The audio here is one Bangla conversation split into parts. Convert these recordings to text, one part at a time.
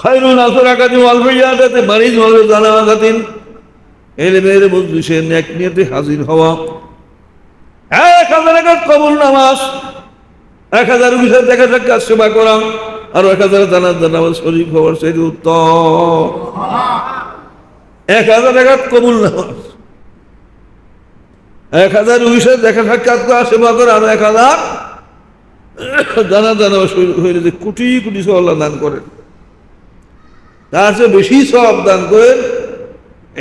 খাইরুন আসর আকাদিম আলফিয়াতে মারিজ হলে জানা আকাদিন এলে মেয়েরে মজলিসে ন্যাক নিয়েতে হাজির হওয়া। এক হাজার একাত কবুল নামাজ, এক হাজার বিষয় দেখা সাক্ষাৎ সেবা করা, আর এক হাজার জানার নামাজ শরীফ হওয়ার সেই উত্তম। এক হাজার একাত কবুল নামাজ, এক হাজার বিষয় দেখা সাক্ষাৎ করা সেবা করা, আর এক হাজার জানা জানা হইলে যে কোটি কোটি আল্লাহ দান করেন। তার চেয়ে বেশি সব দান করেন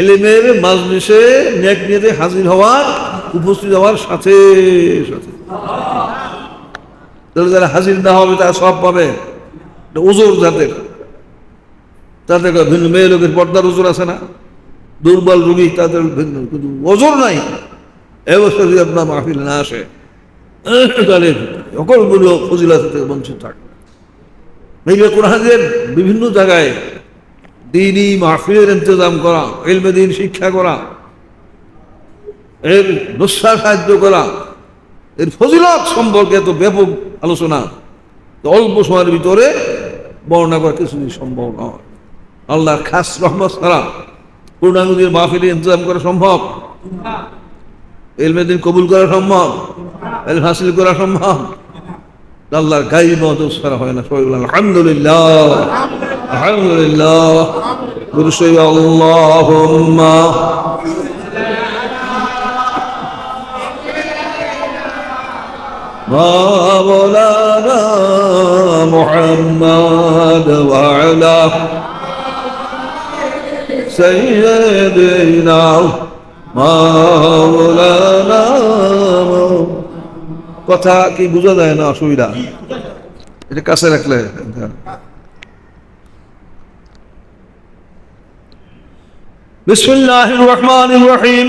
এলিমের মাজলিসে নেক নিয়েতে হাজির হওয়ার, উপস্থিত হওয়ার সাথে সাথে। তাহলে যারা হাজির না হবে, তারা সব পাবে। ওজোর যাদের তাদের ভিন্ন, মেয়ে লোকের পর্দার ওজোর আছে না? দুর্বল রোগী তাদের ভিন্ন, কিন্তু ওজোর নাই। এবছর যদি আপনার মাহফিল না আসে, তাহলে সকলগুলো ফজিলাত থেকে বঞ্চিত থাকে। কোরআনের বিভিন্ন জায়গায় দিনই মাহফিলের ইন্তজাম করা এলমে দিন শিক্ষা করা, এর নুসরা সাহায্য করা, এর ফজিলত সম্পর্কে এত ব্যাপক আলোচনা, তো অল্প সময়ের ভিতরে বর্ণনা করা কিছুই সম্ভব নয়। আল্লাহর খাস রহমত ছাড়া পূর্ণাঙ্গদের মাহফিলের ইন্তজাম করা সম্ভব। এলমেদিন কবুল করা সম্ভব। এল হাসিল করা সম্ভব। আল্লাহর গাই মত ছাড়া হয় না। সবাই বলেন আলহামদুলিল্লাহ আলহামদুলিল্লাহ গুরু সৈব আল্লাহুম্মা مولانا محمد وعلى سيدنا مولانا কথা কি বোঝা যায় না অসুবিধা এটা কাছে রাখলে بسم الله الرحمن الرحيم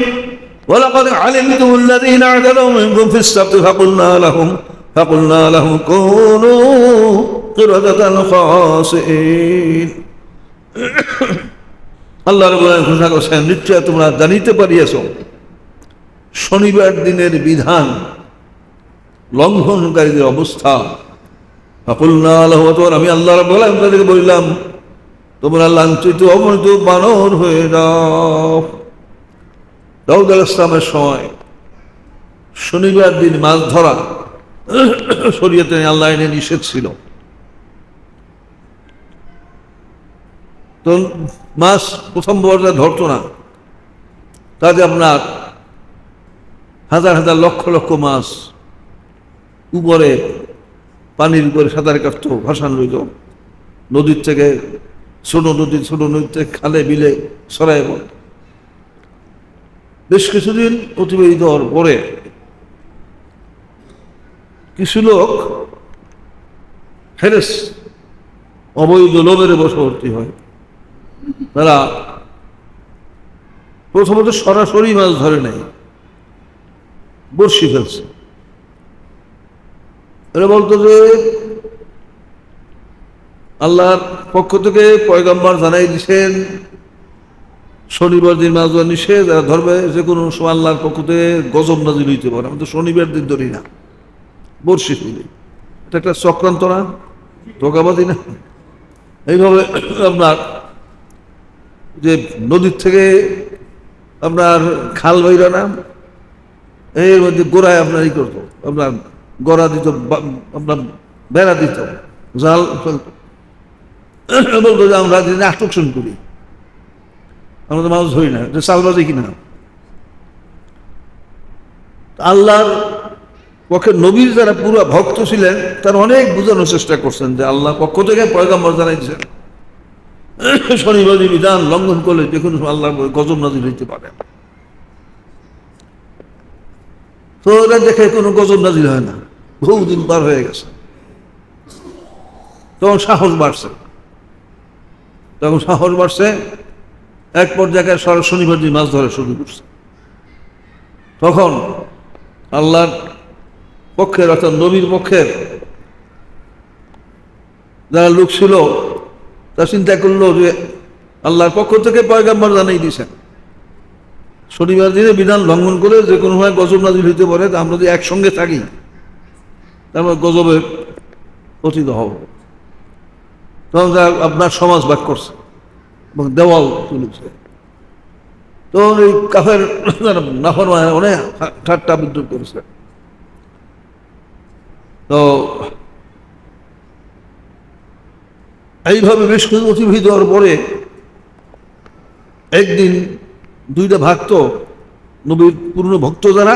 ولقد علمتم الذين اعتدوا منكم في السبت فقلنا لهم فقلنا لهم كونوا قردة خاسئين আল্লাহ রবুল্লাহ ঘোষণা করছেন নিশ্চয় তোমরা জানিতে পারিয়াছ শনিবার দিনের বিধান লঙ্ঘনকারীদের অবস্থা ফাকুলনা আল্লাহ আমি আল্লাহ রবুল্লাহ তাদেরকে বললাম তোমরা লাঞ্ছিত অবনীত বানর হয়ে যাও। দাউদ আল ইসলামের সময় শনিবার দিন মাছ ধরা শরীয়তে আল্লাহ এনে নিষেধ ছিল। তো মাছ প্রথম পর্যায়ে ধরতো না। তাতে আপনার হাজার হাজার লক্ষ লক্ষ মাছ উপরে পানির উপরে সাঁতার কাটত, ভাসান রইত, নদীর থেকে ছোট নদী ছোট নদীতে খালে বিলে সরাই পড়ে বেশ কিছুদিন অতিবাহিত হওয়ার পরে কিছু লোক হেরেস অবৈধ লোভের বশবর্তী হয়। তারা প্রথমত সরাসরি মাছ ধরে নাই বর্ষি ফেলছে। এরা বলতো যে আল্লাহর পক্ষ থেকে পয়গম্বর জানাই দিছেন, শনিবার দিন মাছ ধরা নিষেধ, যারা ধরবে, যে কোনো সময় আল্লাহর পক্ষ থেকে গজব নাজিল হইতে পারে। আমি তো শনিবার দিন ধরি না বর্ষি ফেলি এটা একটা চক্রান্ত না? ধোকাবাদি না? এইভাবে আপনার যে নদীর থেকে আপনার খাল বইরা না, এর মধ্যে গোড়ায় আপনার ই করতো, আপনার গড়া দিত আপনার বেড়া দিত, জাল বলতো যে আমরা যে আকর্ষণ করি। আমরা তো মাছ ধরি না, এটা চালবাজি কিনা আল্লাহর পক্ষে নবীর যারা পুরো ভক্ত ছিলেন, তারা অনেক বোঝানোর চেষ্টা করছেন যে আল্লাহ পক্ষ থেকে পয়গাম্বর জানাইছেন। শনিবারী বিধান লঙ্ঘন করলে যে কোনো সময় আল্লাহর গজব নাজির হইতে পারে। তো ওরা দেখে কোনো গজব নাজির হয় না। বহুদিন পার হয়ে গেছে। তখন সাহস বাড়ছে। তখন সাহস বাড়ছে, এক পর্যায়ে সারা শনিবার দিন মাছ ধরা শুরু করছে তখন আল্লাহর পক্ষের অর্থাৎ নবীর পক্ষের যারা লোক ছিল তা চিন্তা করল যে আল্লাহর পক্ষ থেকে পয়গাম্বর জানাই দিয়েছেন, শনিবার দিনে বিধান লঙ্ঘন করে যে কোনো সময় গজব নাজিল হইতে পারে আমরা যদি একসঙ্গে থাকি তারপর গজবের পতিত হব। তখন আপনার সমাজ ভাগ করছে এবং দেওয়াল তুলেছে। তো এই কাফের নাফর অনেক ঠাট্টা বিদ্রুপ করেছে। তো এইভাবে বেশ কিছু অতিবাহিত হওয়ার পরে একদিন দুইটা ভাগ নবীর পুরনো ভক্ত যারা,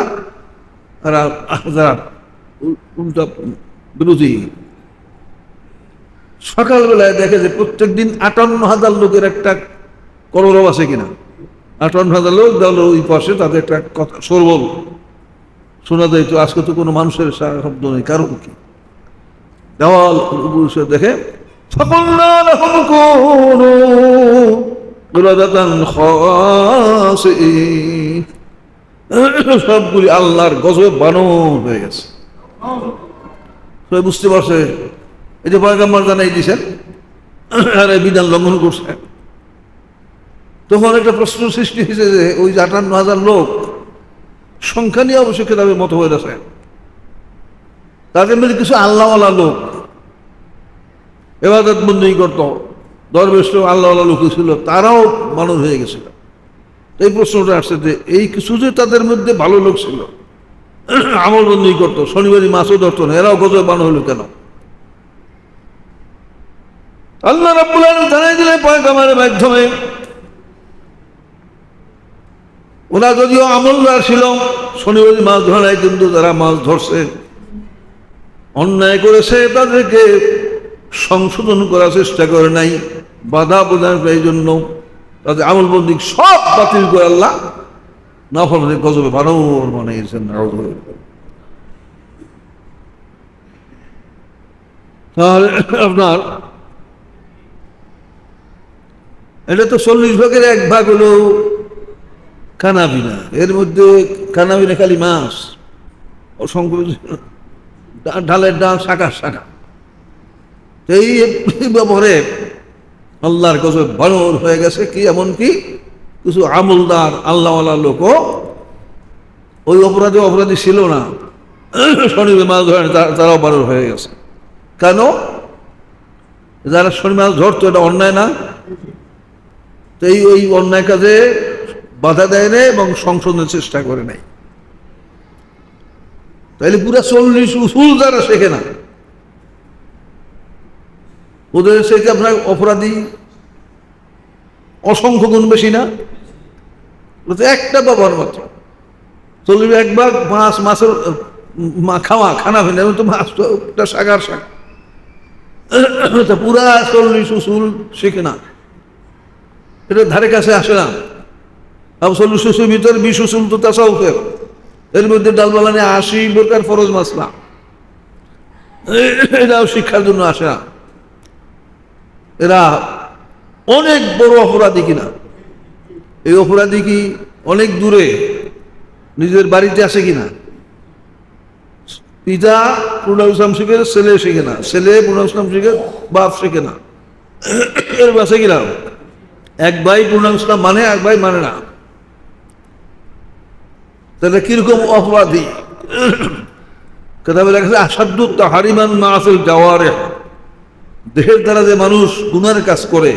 তারা যারা উল্টা বিরোধী সকালবেলায় দেখে যে প্রত্যেক দিন আটান্ন হাজার লোকের একটা কলরব আছে কিনা। আটান্ন হাজার লোক দল ওই পাশে তাদের একটা কথা সরবল শোনা যায় তো আজকে তো কোনো মানুষের শব্দ নেই, কারণ কি? দেওয়াল দেখে সবগুলি আল্লাহর গজব বানো হয়ে গেছে। বুঝতে পারছে? এই যে পয়গাম্বার জানাই দিয়েছেন আর এই বিধান লঙ্ঘন করছে। তখন একটা প্রশ্ন সৃষ্টি হয়েছে যে ওই যে আটান্ন হাজার লোক সংখ্যা নিয়ে অবশ্য কেতাবের মতো হয়ে গেছে। তাদের মধ্যে কিছু আল্লাহওয়ালা লোক এবাদত বন্দী করতো দরবেশ আল্লাহওয়ালা লোক ছিল, তারাও মানুষ হয়ে গেছিল। এই প্রশ্নটা আসছে যে এই কিছু যে তাদের মধ্যে ভালো লোক ছিল, আমল বন্দী করতো, শনিবারই মাছও ধরতো না, এরাও বানো হলো কেন? আল্লাহ রাব্বুল আলামিন জানাই দিলেন পয়গামের মাধ্যমে ওরা যদিও আমলদার ছিল শনিবারই মাছ ধরে নাই, কিন্তু তারা মাছ ধরছে, অন্যায় করেছে, তাদেরকে সংশোধন করার চেষ্টা করে নাই, বাধা প্রদান এই জন্য তাদের আমলবন্দি সব বাতিল করে আল্লাহ না ফলে গজবে বানর বানিয়েছেন তাহলে আপনার এটা তো চল্লিশ ভাগের এক ভাগ হলো কানাবিনা এর মধ্যে কানাবিনা খালি মাছ। অসংখ্য ডা- ঢালের ডাল শাখা শাখা। এই ব্যবহারে আল্লাহর কাছে বানর হয়ে গেছে কি, এমন কি? কিছু আমলদার, আল্লাহওয়ালা লোকও ওই অপরাধী অপরাধী ছিল না। শনিবার মাছ ধরে তারাও বানর হয়ে গেছে। কেন? যারা শনি মাছ ধরতো, এটা অন্যায় না। তো এই ওই অন্যায় কাজে বাধা দেয় না এবং সংশোধনের চেষ্টা করে নাই। তাইলে পুরা চল্লিশ উসুল যারা শেখে না, ওদের থেকে আপনার অপরাধী অসংখ্য গুণ বেশি না? একটা বাবার মাত্র। চল্লিশ এক ভাগ মাছ, মাছের খাওয়া, খানা ফেলে তো মাছ তো, একটা সাগার শাক। পুরা চল্লিশ উসুল শেখে না। এটা ধারে কাছে আসে না। চল্লিশ উসুল ভিতরে বিশ উসুল তো তাসাউফের এর মধ্যে ডালবালানে আশি প্রকার ফরজ মাসলা। এটাও শিক্ষার জন্য আসে না। এরা অনেক বড় অপরাধী কিনা। এই অপরাধী কি অনেক দূরে নিজের বাড়িতে আসে কিনা? পিতা পূর্ণ ইসলাম শিখে ছেলে শেখে না। ছেলে পূর্ণ ইসলাম শিখে বাপ শিখে না। এর বাসে কিনা? এক ভাই পূর্ণ ইসলাম মানে এক ভাই মানে না। তাহলে কীরকম অপরাধী? তাহারিমান দেহের দ্বারা যে মানুষ গুনার কাজ করে,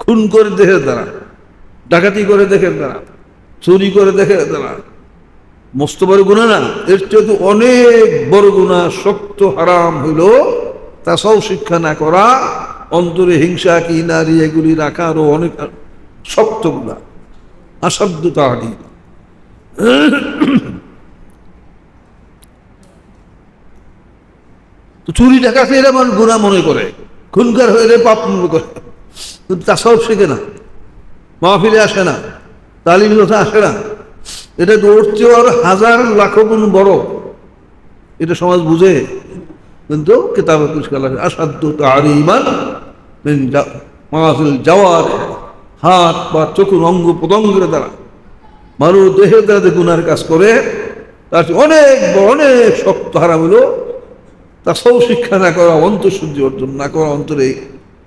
খুন করে দেহের দ্বারা, ডাকাতি করে চুরি করে দেহের দ্বারা, মস্ত বড় গুণা না? এর চেয়ে অনেক বড় গুণা শক্ত হারাম হইল তা সব শিক্ষা না করা অন্তরে হিংসা কি নারী এগুলি রাখা আরও অনেক শক্ত গুণা আসাধ্য তাহারি চুরি ডাকাতে এরা মানুষ গুণা মনে করে, খুনকার হয়ে পাপ মনে করে। তা সব শেখে না, মাহফিলে আসে না, তালিম কথা আসে না। এটা দৌড়ছে আর হাজার লাখ গুণ বড়। এটা সমাজ বুঝে, কিন্তু কেতাবে আসাধ্য তার ইমান মাহফিল যাওয়ার হাত বা চকুর অঙ্গ প্রত্যঙ্গের দ্বারা। মানুষ দেহের দ্বারা গুনার কাজ করে, তার অনেক অনেক শক্ত হারাম হলো। তা সব শিক্ষা না করা, অন্তঃশুদ্ধি অর্জন না করা অন্তরে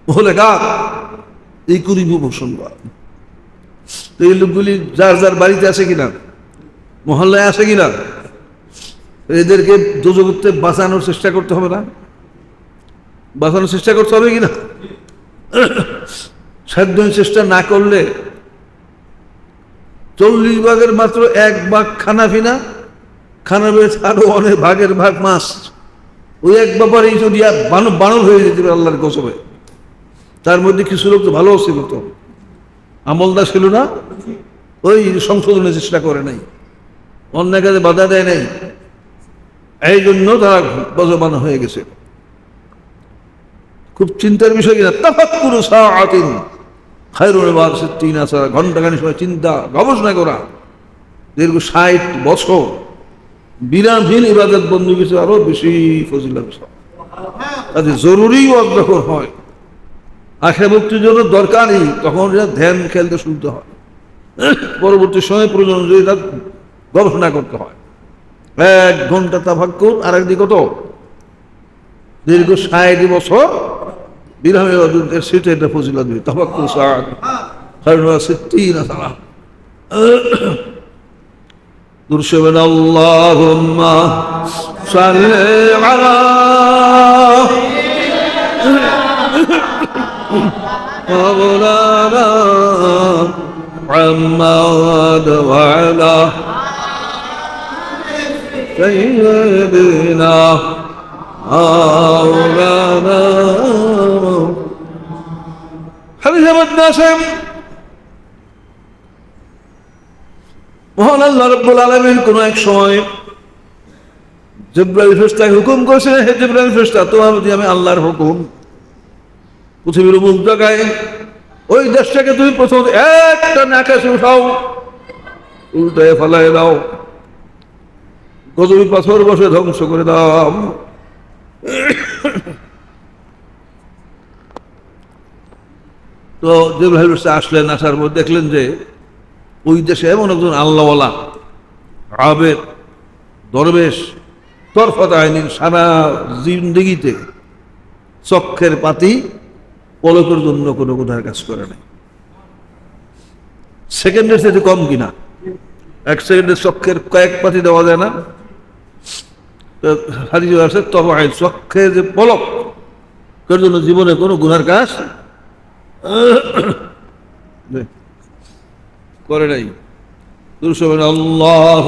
হলে গাছ এই করিব তো এই লোকগুলি যার যার বাড়িতে আছে কিনা, মহল্লায় আছে কিনা, এদেরকে দুজগতে বাঁচানোর চেষ্টা করতে হবে না। বাঁচানোর চেষ্টা করতে হবে কিনা? সাধ্য চেষ্টা না করলে চল্লিশ ভাগের মাত্র এক ভাগ খানা ফিনা, খানা বেশ আরও অনেক ভাগের ভাগ মাছ। ওই এক ব্যাপারে যদি বানর হয়ে যেতে পারে আল্লাহর কসবে। তার মধ্যে কিছু লোক তো ভালো ছিল তো আমলদা ছিল না, ওই সংশোধনের চেষ্টা করে নাই। অন্যায় কাজে বাধা দেয় নাই। এই জন্য তারা বজবান হয়ে গেছে। খুব চিন্তার বিষয় কিনা তাফাক্কুরু সাআতিন। খায়রুল বাসিদ্দিন আসা ঘন্টাখানি সময় চিন্তা, গবেষণা করা। দীর্ঘ ষাট বছর বিরামহীন ইবাদত বন্ধু কিছু আরও বেশি ফজিলত তাতে জরুরি যখন হয়। আখে মুক্তির জন্য দরকারই তখন ধ্যান খেলতে শুনতে হয়। পরবর্তী সময় প্রয়োজন অনুযায়ী তার গবেষণা করতে হয়। এক ঘণ্টা তাফাক্কুর আর একদিকে কত? দীর্ঘ ষাট বছর درهم يردون ستة نفوز الأدوية تفكر ساعة. خير ستين صلاة درشبنا اللهم صل على مولانا محمد وعلى سيدنا مولانا. আসেন মহান আল্লাহ রব্বুল কোন এক সময় হুকুম করেছিলেন, হে ফেস্তা তোমার প্রতি আমি আল্লাহর হুকুম। পৃথিবীর মুখ জায়গায় ওই দেশটাকে তুমি প্রথম একটা নাকাশে উঠাও উল্টে ফেলাই দাও, গজবি পাথর বসে ধ্বংস করে দাও। তো ফেরেশতা আসলেন, আসার পর দেখলেন যে ওই দেশে এমন একজন আল্লাহওয়ালা আবেদ দরবেশ, তরফত আইনিন সারা জিন্দগিতে চক্ষের পাতি পলকের জন্য কোনো গুনার কাজ করে নাই। সেকেন্ডের সাথে কম কিনা? এক সেকেন্ডের চক্ষের কয়েক পাতি দেওয়া যায় না। হারিয়ে আছে তবে চক্ষের যে পলক জন্য জীবনে কোনো গুনার কাজ করে নাই। দুশো আল্লাহ